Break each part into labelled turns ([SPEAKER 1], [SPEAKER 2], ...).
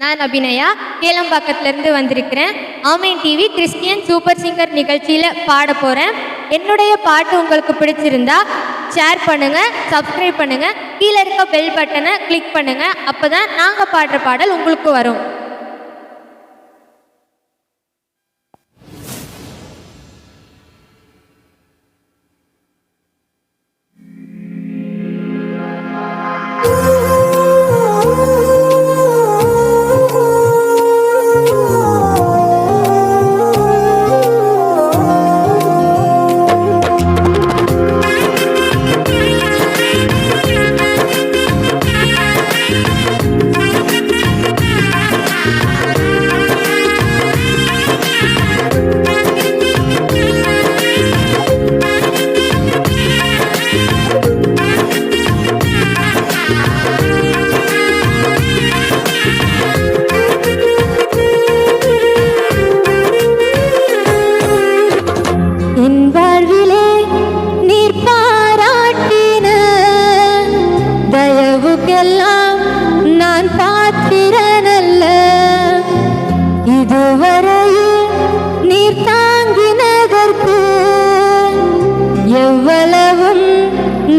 [SPEAKER 1] நான் அபிநயா கேளம்பாக்கத்துலேருந்து வந்திருக்கிறேன். ஆமேன் TV Christian super singer நிகழ்ச்சியில் பாட போகிறேன் என்னுடைய பாட்டு உங்களுக்கு பிடிச்சிருந்தா ஷேர் பண்ணுங்கள் சப்ஸ்கிரைப் பண்ணுங்கள் கீழே இருக்க பெல் பட்டனை கிளிக் பண்ணுங்கள் அப்போ தான் நாங்கள் பாடுற பாடல் உங்களுக்கு வரும்.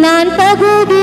[SPEAKER 1] நான் பகுதி